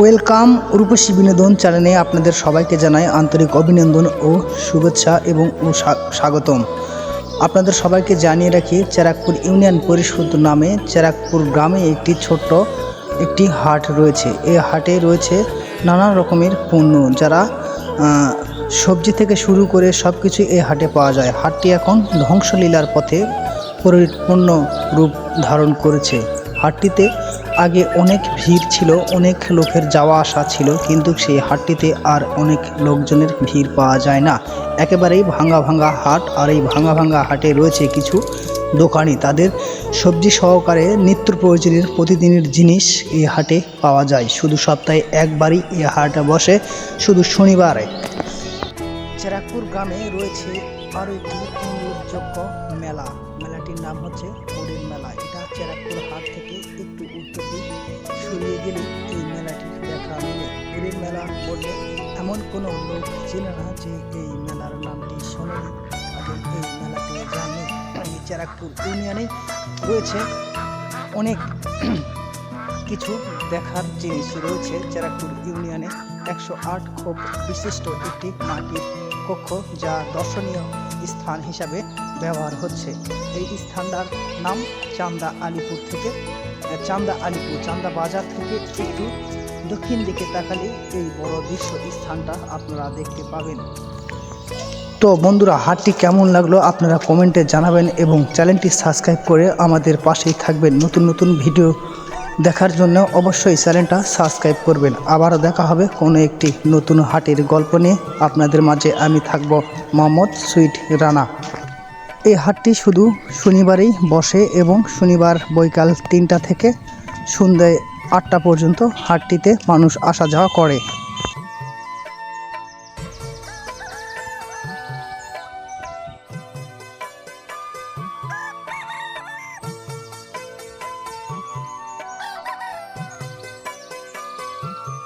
Welcome রূপসী বিনোদন চ্যানেলে আপনাদের সবাইকে জানাই আন্তরিক অভিনন্দন ও শুভেচ্ছা এবং ও স্বাগতম। আপনাদের সবাইকে জানিয়ে রাখি, চেরাকপুর ইউনিয়ন পরিষদ নামে চেরাকপুর গ্রামে একটি ছোট্ট একটি হাট রয়েছে। এই হাটে রয়েছে নানা রকমের পণ্য যারা সবজি থেকে শুরু করে সব কিছু এই হাটে পাওয়া যায়। হাটটি এখন ধ্বংসলীলার পথে পরিপূর্ণ রূপ ধারণ করেছে। হাটটিতে আগে অনেক ভিড় ছিল, অনেক লোকের যাওয়া আসা ছিল, কিন্তু সেই হাটটিতে আর অনেক লোকজনের ভিড় পাওয়া যায় না। একেবারেই ভাঙা ভাঙা হাট, আর এই ভাঙা ভাঙা হাটে রয়েছে কিছু দোকানি তাদের সবজি সহকারে নিত্য প্রয়োজনের প্রতিদিনের জিনিস এই হাটে পাওয়া যায়। শুধু সপ্তাহে একবারই এই হাট বসে, শুধু শনিবারে। চেরাকপুর গ্রামে রয়েছে আরও একটি উল্লেখযোগ্য মেলা। মেলাটির নাম হচ্ছে হরিণ মেলা। গেলে এই মেলাটি দেখা মেলে হরিণ মেলা বললে এমন কোনো লোক চেনে না যে এই মেলার নামটি শোনেনি আগে এই মেলাতে যায়নি এই চেরাকপুর ইউনিয়নে রয়েছে অনেক কিছু দেখার জিনিস রয়েছে। চেরাকপুর ইউনিয়নে একশো আট খুব বিশিষ্ট একটি মাটির কক্ষ যা দর্শনীয় স্থান হিসাবে ব্যবহার হচ্ছে। এই স্থানটার নাম চান্দা আলিপুর থেকে চান্দা আলিপুর, চান্দা বাজার থেকে একটু দক্ষিণ দিকে তাকালে এই বড় দৃশ্য স্থানটা আপনারা দেখতে পাবেন। তো বন্ধুরা, হাটটি কেমন লাগল আপনারা কমেন্টে জানাবেন এবং চ্যানেলটি সাবস্ক্রাইব করে আমাদের পাশেই থাকবেন। নতুন নতুন ভিডিও দেখার জন্য অবশ্যই চ্যানেলটা সাবস্ক্রাইব করবেন। আবারও দেখা হবে কোনো একটি নতুন হাটের গল্প নিয়ে। আপনাদের মাঝে আমি থাকব মোহাম্মদ সুইট রানা। এই হাটটি শুধু শনিবারেই বসে এবং শনিবার বৈকাল তিনটা থেকে সন্ধ্যায় আটটা পর্যন্ত হাটটিতে মানুষ আসা যাওয়া করে। Mm-hmm.